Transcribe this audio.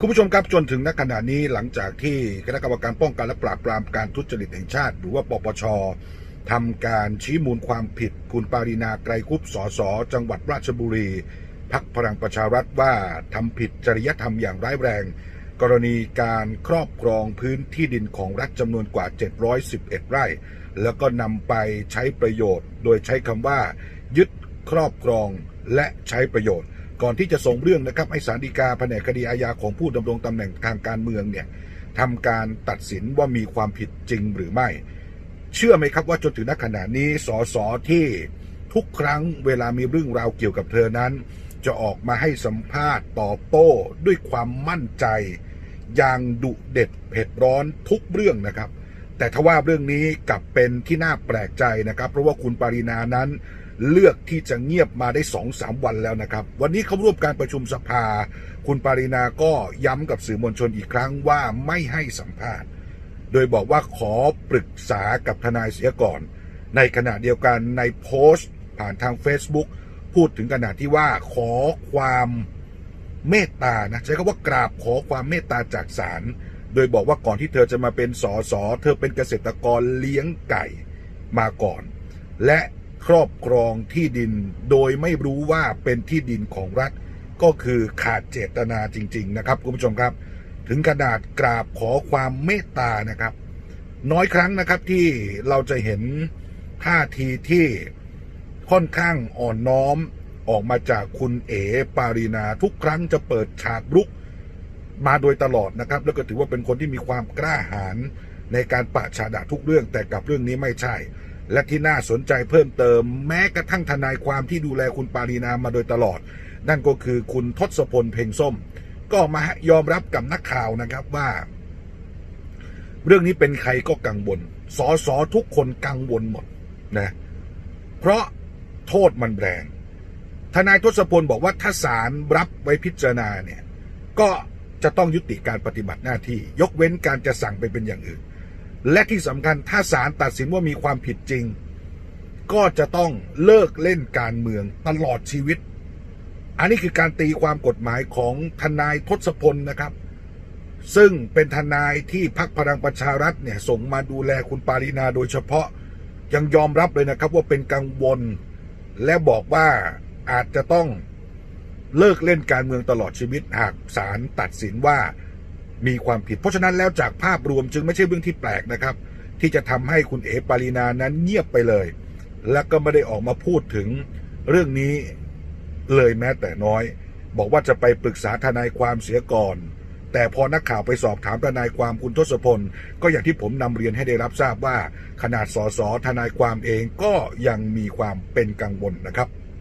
คุณผู้ชมครับจนถึงณขณะนี้หลังจากที่คณะกรรมการป้องกันและปราบปรามการทุจริตแห่งชาติ หรือว่าปปชทำการชี้มูลความผิดคุณปารินาไกรคุปสสจังหวัดราชบุรี พักพลังประชารัฐว่าทำผิดจริยธรรมอย่างร้ายแรง กรณีการครอบครองพื้นที่ดินของรัฐจำนวนกว่า 711 ไร่ แล้วก็นำไปใช้ประโยชน์ โดยใช้คำว่า ยึดครอบครองและใช้ประโยชน์ ก่อนที่จะส่งเรื่องนะครับให้ศาลฎีกาแผนกคดีอาญาของผู้ดำรงตำแหน่งทางการเมืองเนี่ยทำการตัดสินว่ามีความผิดจริงหรือไม่ เชื่อไหมครับว่าจนถึงณขณะนี้สสที่ทุกครั้งเวลามีเรื่องราวเกี่ยวกับเธอนั้น จะออกมาให้สัมภาษณ์ตอบโต้ด้วยความมั่นใจ อย่างดุเด็ดเผ็ดร้อนทุกเรื่องนะครับ แต่ทว่าเรื่องนี้กลับเป็นที่น่าแปลกใจนะครับ เพราะว่าคุณปารินานั้นเลือกที่จะเงียบมาได้สองสามวันแล้วนะครับ วันนี้เขาร่วมการประชุมสภา คุณปารินาก็ย้ำกับสื่อมวลชนอีกครั้งว่าไม่ให้สัมภาษณ์ โดยบอกว่าขอปรึกษากับทนายเสียก่อน ในขณะเดียวกันในโพสต์ ผ่านทาง Facebook พูดถึงขนาดที่ว่าขอความเมตตานะใช้คำว่ากราบขอความเมตตาจากศาล โดยบอกว่าก่อนที่เธอจะมาเป็นสอสอเธอเป็นเกษตรกรเลี้ยงไก่มาก่อน และครอบครองที่ดินโดยไม่รู้ว่าเป็นที่ดินของรัฐ ก็คือขาดเจตนาจริง ๆ นะครับคุณผู้ชมครับ ถึงขนาดกราบขอความเมตตานะครับ น้อยครั้งนะครับที่เราจะเห็นท่าทีที่ค่อนข้างอ่อนน้อมออกมาจากคุณเอ๋ปารีนาทุกครั้งจะเปิดฉากรุก มาโดยตลอดนะครับ แล้วก็ถือว่าเป็นคนที่มีความกล้าหาญในการปะฉาดะทุกเรื่องแต่กับเรื่องนี้ไม่ใช่ และที่น่าสนใจเพิ่มเติม แม้กระทั่งทนายความที่ดูแลคุณปารีนามาโดยตลอด นั่นก็คือคุณทศพลเพ่งส้ม ก็มายอมรับกับนักข่าวนะครับว่า เรื่องนี้เป็นใครก็กังวลสอสอทุกคนกังวลหมดนะเพราะโทษมันแรงทนายทศพลบอกว่าถ้าศาลรับไว้พิจารณาเนี่ย ก็ จะต้องยุติการปฏิบัติหน้าที่ ยกเว้นการจะสั่งไปเป็นอย่างอื่น และที่สำคัญถ้าศาลตัดสินว่ามีความผิดจริง ก็จะต้องเลิกเล่นการเมืองตลอดชีวิต อันนี้คือการตีความกฎหมายของทนายทศพลนะครับ ซึ่งเป็นทนายที่พักพลังประชารัฐเนี่ยส่งมาดูแลคุณปารินาโดยเฉพาะยังยอมรับเลยนะครับว่าเป็นกังวล และบอกว่าอาจจะต้อง เลิกเล่นการเมืองตลอดชีวิตหากศาลตัดสินว่ามีความผิด เพราะฉะนั้นแล้วจากภาพรวมจึงไม่ใช่เรื่องที่แปลกนะครับ ที่จะทำให้คุณเอ๋ปารินานั้นเงียบไปเลย และก็ไม่ได้ออกมาพูดถึงเรื่องนี้เลยแม้แต่น้อย บอกว่าจะไปปรึกษาทนายความเสียก่อน แต่พอนักข่าวไปสอบถามทนายความคุณทศพล ก็อย่างที่ผมนำเรียนให้ได้รับทราบว่า ขนาดสสทนายความเองก็ยังมีความเป็นกังวลนะครับ